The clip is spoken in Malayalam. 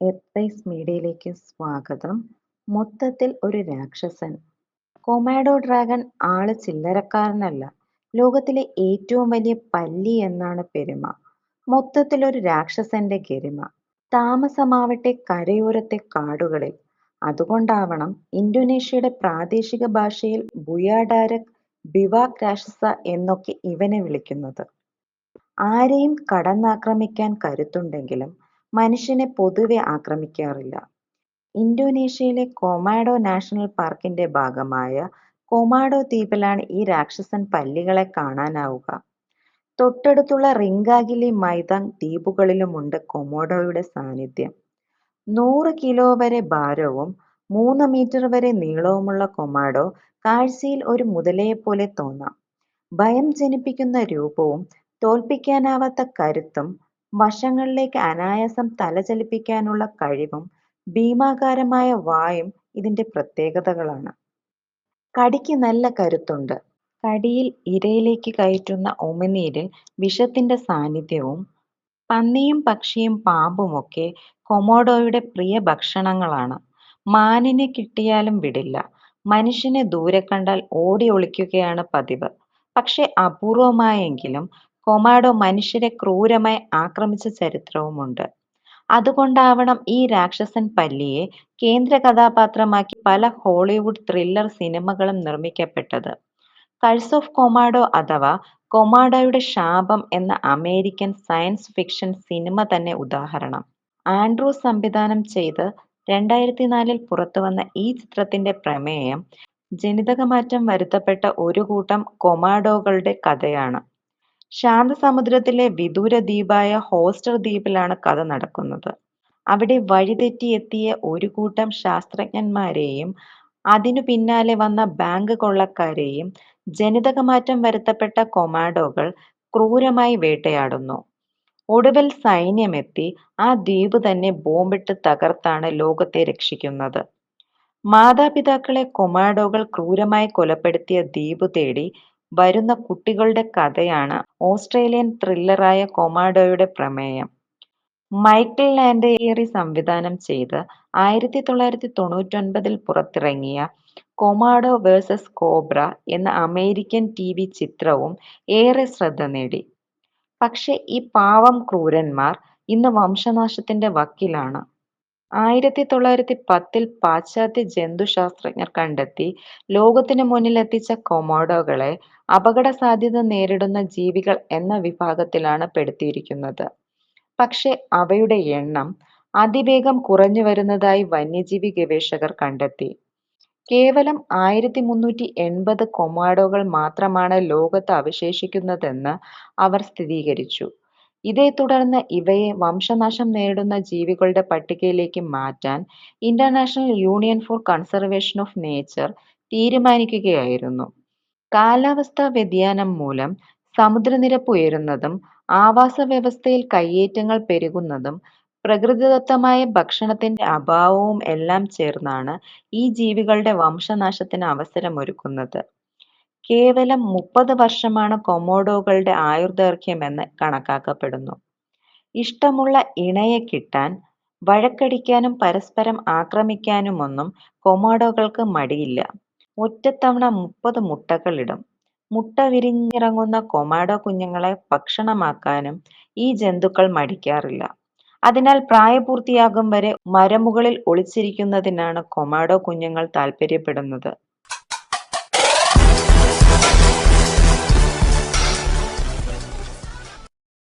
എർത്തൈസ് മീഡിയയിലേക്ക് സ്വാഗതം. മൊത്തത്തിൽ ഒരു രാക്ഷസൻ. കൊമാഡോ ഡ്രാഗൺ ആൾ ചില്ലറക്കാരനല്ല. ലോകത്തിലെ ഏറ്റവും വലിയ പല്ലി എന്നാണ് പെരുമ. മൊത്തത്തിൽ ഒരു രാക്ഷസന്റെ ഗരിമ. താമസമാവട്ടെ കരയോരത്തെ കാടുകളിൽ. അതുകൊണ്ടാവണം ഇന്തോനേഷ്യയുടെ പ്രാദേശിക ഭാഷയിൽ ബുയാഡാരക് ബിവാക് രാക്ഷസ എന്നൊക്കെ ഇവനെ വിളിക്കുന്നത്. ആരെയും കടന്നാക്രമിക്കാൻ കരുത്തുണ്ടെങ്കിലും മനുഷ്യനെ പൊതുവെ ആക്രമിക്കാറില്ല. ഇന്തോനേഷ്യയിലെ കൊമാഡോ നാഷണൽ പാർക്കിന്റെ ഭാഗമായ കൊമാഡോ ദ്വീപിലാണ് ഈ രാക്ഷസൻ പല്ലികളെ കാണാനാവുക. തൊട്ടടുത്തുള്ള റിംഗാഗിലി മൈതാങ് ദ്വീപുകളിലുമുണ്ട് കൊമോഡോയുടെ സാന്നിധ്യം. നൂറ് കിലോ വരെ ഭാരവും മൂന്ന് മീറ്റർ വരെ നീളവുമുള്ള കൊമാഡോ കാഴ്ചയിൽ ഒരു മുതലയെപ്പോലെ തോന്നാം. ഭയം ജനിപ്പിക്കുന്ന രൂപവും തോൽപ്പിക്കാനാവാത്ത കരുത്തും വശങ്ങളിലേക്ക് അനായാസം തലചലിപ്പിക്കാനുള്ള കഴിവും ഭീമാകാരമായ വായും ഇതിന്റെ പ്രത്യേകതകളാണ്. കടിക്ക് നല്ല കരുത്തുണ്ട്. കടിയിൽ ഇരയിലേക്ക് കയറ്റുന്ന ഉമിനീരിൽ വിഷത്തിന്റെ സാന്നിധ്യവും. പന്നിയും പക്ഷിയും പാമ്പുമൊക്കെ കൊമോഡോയുടെ പ്രിയ ഭക്ഷണങ്ങളാണ്. മാനിനെ കിട്ടിയാലും വിടില്ല. മനുഷ്യനെ ദൂരെ കണ്ടാൽ ഓടി ഒളിക്കുകയാണ് പതിവ്. പക്ഷെ അപൂർവമായെങ്കിലും കൊമോഡോ മനുഷ്യരെ ക്രൂരമായി ആക്രമിച്ച ചരിത്രവുമുണ്ട്. അതുകൊണ്ടാവണം ഈ രാക്ഷസൻ പല്ലിയെ കേന്ദ്ര കഥാപാത്രമാക്കി പല ഹോളിവുഡ് ത്രില്ലർ സിനിമകളും നിർമ്മിക്കപ്പെട്ടത്. കഴ്സ് ഓഫ് കൊമാഡോ അഥവാ കൊമാഡോയുടെ ശാപം എന്ന അമേരിക്കൻ സയൻസ് ഫിക്ഷൻ സിനിമ തന്നെ ഉദാഹരണം. ആൻഡ്രൂ സംവിധാനം ചെയ്ത് രണ്ടായിരത്തി രണ്ടായിരത്തിനാലിൽ പുറത്തുവന്ന ഈ ചിത്രത്തിന്റെ പ്രമേയം ജനിതകമാറ്റം വരുത്തപ്പെട്ട ഒരു കൂട്ടം കൊമാഡോകളുടെ കഥയാണ്. ശാന്തസമുദ്രത്തിലെ വിദൂര ദ്വീപായ ഹോസ്റ്റർ ദ്വീപിലാണ് കഥ നടക്കുന്നത്. അവിടെ വഴിതെറ്റി എത്തിയ ഒരു കൂട്ടം ശാസ്ത്രജ്ഞന്മാരെയും അതിനു പിന്നാലെ വന്ന ബാങ്ക് കൊള്ളക്കാരെയും ജനിതകമാറ്റം വരുത്തപ്പെട്ട കൊമാഡോകൾ ക്രൂരമായി വേട്ടയാടുന്നു. ഒടുവിൽ സൈന്യമെത്തി ആ ദ്വീപ് തന്നെ ബോംബിട്ട് തകർത്താണ് ലോകത്തെ രക്ഷിക്കുന്നത്. മാതാപിതാക്കളെ കൊമാഡോകൾ ക്രൂരമായി കൊലപ്പെടുത്തിയ ദ്വീപ് തേടി വരുന്ന കുട്ടികളുടെ കഥയാണ് ഓസ്ട്രേലിയൻ ത്രില്ലറായ കൊമാഡോയുടെ പ്രമേയം. മൈക്കിൾ ലാൻഡേറി സംവിധാനം ചെയ്ത് ആയിരത്തി തൊള്ളായിരത്തി തൊണ്ണൂറ്റൊൻപതിൽ പുറത്തിറങ്ങിയ കൊമാഡോ വേഴ്സസ് കോബ്ര എന്ന അമേരിക്കൻ ടി വി ചിത്രവും ഏറെ ശ്രദ്ധ നേടി. പക്ഷെ ഈ പാവം ക്രൂരന്മാർ ഇന്ന് വംശനാശത്തിന്റെ വക്കിലാണ്. ആയിരത്തി തൊള്ളായിരത്തി പത്തിൽ പാശ്ചാത്യ ജന്തുശാസ്ത്രജ്ഞർ കണ്ടെത്തി ലോകത്തിനു മുന്നിലെത്തിച്ച കൊമോഡോകളെ അപകടസാധ്യത നേരിടുന്ന ജീവികൾ എന്ന വിഭാഗത്തിലാണ് പെടുത്തിയിരിക്കുന്നത്. പക്ഷേ അവയുടെ എണ്ണം അതിവേഗം കുറഞ്ഞു വരുന്നതായി വന്യജീവി ഗവേഷകർ കണ്ടെത്തി. കേവലം ആയിരത്തി മുന്നൂറ്റി എൺപത് കൊമോഡോകൾ മാത്രമാണ് ലോകത്ത് അവശേഷിക്കുന്നതെന്ന് അവർ സ്ഥിരീകരിച്ചു. ഇതേത്തുടർന്ന് ഇവയെ വംശനാശം നേരിടുന്ന ജീവികളുടെ പട്ടികയിലേക്ക് മാറ്റാൻ International Union for Conservation of Nature തീരുമാനിക്കുകയായിരുന്നു. കാലാവസ്ഥാ വ്യതിയാനം മൂലം സമുദ്രനിരപ്പ് ഉയരുന്നതും ആവാസ വ്യവസ്ഥയിൽ കയ്യേറ്റങ്ങൾ പെരുകുന്നതും പ്രകൃതിദത്തമായ ഭക്ഷണത്തിന്റെ അഭാവവും എല്ലാം ചേർന്നാണ് ഈ ജീവികളുടെ വംശനാശത്തിന് അവസരമൊരുക്കുന്നത്. കേവലം മുപ്പത് വർഷമാണ് കൊമോഡോകളുടെ ആയുർദൈർഘ്യമെന്ന് കണക്കാക്കപ്പെടുന്നു. ഇഷ്ടമുള്ള ഇണയെ കിട്ടാൻ വഴക്കടിക്കാനും പരസ്പരം ആക്രമിക്കാനുമൊന്നും കൊമോഡോകൾക്ക് മടിയില്ല. ഒറ്റത്തവണ മുപ്പത് മുട്ടകളിടും. മുട്ട വിരിഞ്ഞിറങ്ങുന്ന കൊമാഡോ കുഞ്ഞുങ്ങളെ ഭക്ഷണമാക്കാനും ഈ ജന്തുക്കൾ മടിക്കാറില്ല. അതിനാൽ പ്രായപൂർത്തിയാകും വരെ മരമുകളിൽ ഒളിച്ചിരിക്കുന്നതിനാണ് കൊമാഡോ കുഞ്ഞുങ്ങൾ താൽപര്യപ്പെടുന്നത്.